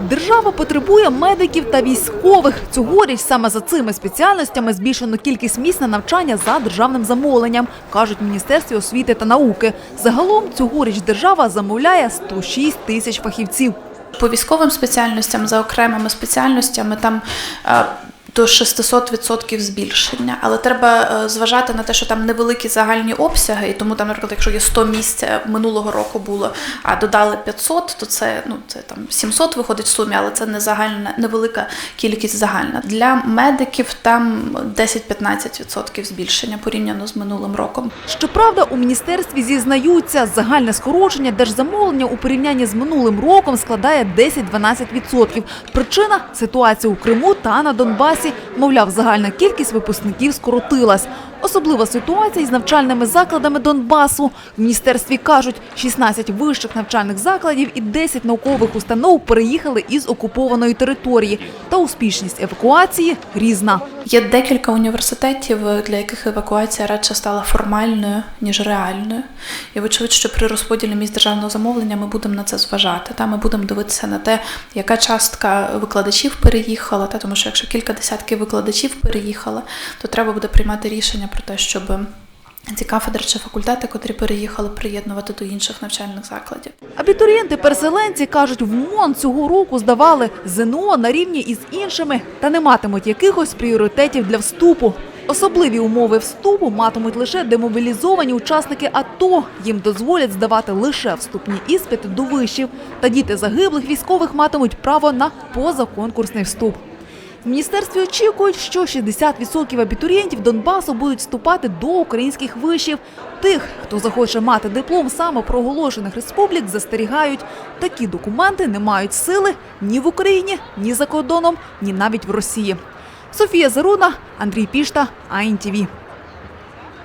Держава потребує медиків та військових. Цьогоріч саме за цими спеціальностями збільшено кількість місць на навчання за державним замовленням, кажуть Міністерстві освіти та науки. Загалом цьогоріч держава замовляє 106 тисяч фахівців. По військовим спеціальностям за окремими спеціальностями там е, до 600% збільшення, але треба е, зважати на те, що там невеликі загальні обсяги, і тому там, наприклад, якщо є 100 місць е, минулого року було, а додали 500, то це ну це там 700 виходить в сумі, але це не загальна невелика кількість загальна. Для медиків там 10-15% збільшення порівняно з минулим роком. Щоправда, у міністерстві зізнаються, загальне скорочення держзамовлення у порівнянні з минулим роком складає 10-12%. Причина – ситуація у Криму та на Донбасі. Мовляв, загальна кількість випускників скоротилась. Особлива ситуація із навчальними закладами Донбасу. В міністерстві кажуть, 16 вищих навчальних закладів і 10 наукових установ переїхали із окупованої території. Та успішність евакуації різна. Є декілька університетів, для яких евакуація радше стала формальною, ніж реальною. І вочевидь, що при розподілі місць державного замовлення ми будемо на це зважати. Та ми будемо дивитися на те, яка частка викладачів переїхала, та тому що якщо кілька десятків викладачів переїхала, то треба буде приймати рішення про те, щоб ці кафедри чи факультети, котрі переїхали, приєднувати до інших навчальних закладів. Абітурієнти-переселенці кажуть, в МОН цього року здавали ЗНО на рівні із іншими та не матимуть якихось пріоритетів для вступу. Особливі умови вступу матимуть лише демобілізовані учасники АТО. Їм дозволять здавати лише вступні іспити до вишів. Та діти загиблих військових матимуть право на позаконкурсний вступ. В міністерстві очікують, що 60% абітурієнтів Донбасу будуть вступати до українських вишів. Тих, хто захоче мати диплом самопроголошених республік, застерігають. Такі документи не мають сили ні в Україні, ні за кордоном, ні навіть в Росії. Софія Заруна, Андрій Пішта, АІНТІВІ.